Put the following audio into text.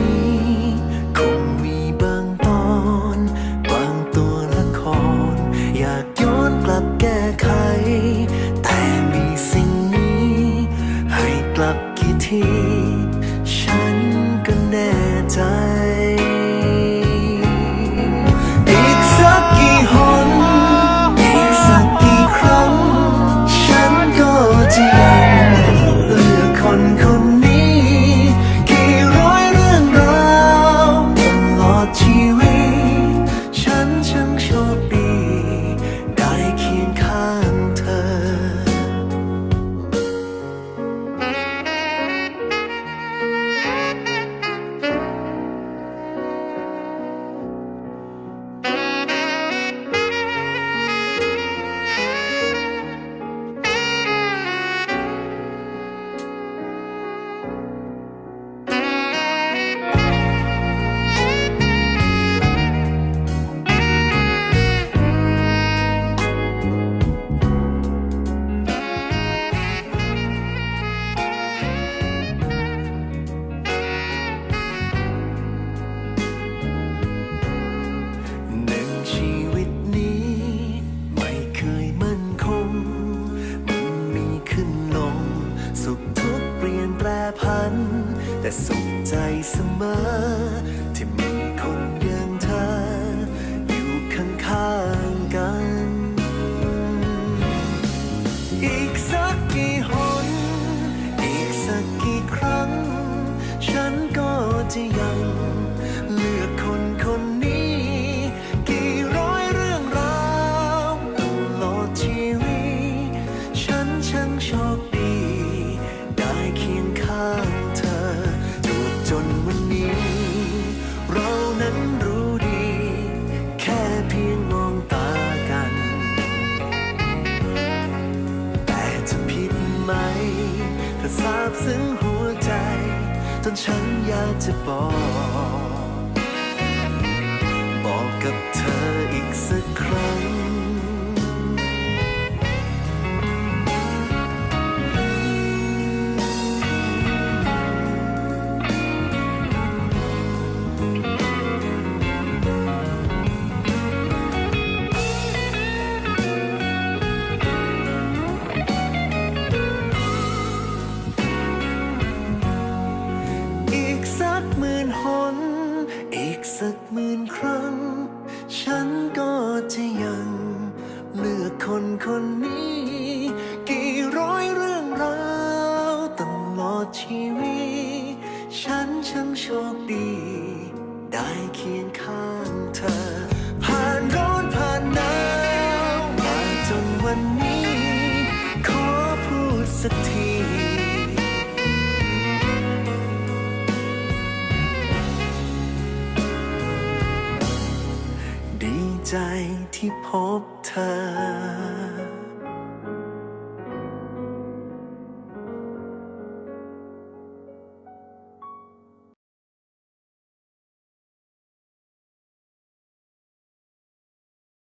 ้ และสุขใจเสมอ ที่มีคนอย่างเธอ อยู่ข้างๆกัน อีกสักกี่หน อีกสักกี่ครั้ง ฉันก็จะยังเลือก จนฉันอยากจะบอก บอกกับเธออีกสักครั้ง สักหมื่นครั้ง ฉันก็จะยัง เลือกคนคนนี้ กี่ร้อยเรื่องราวตลอดชีวิต ฉันช่างโชคดี ได้เคียงข้างเธอ ใจที่พบเธอ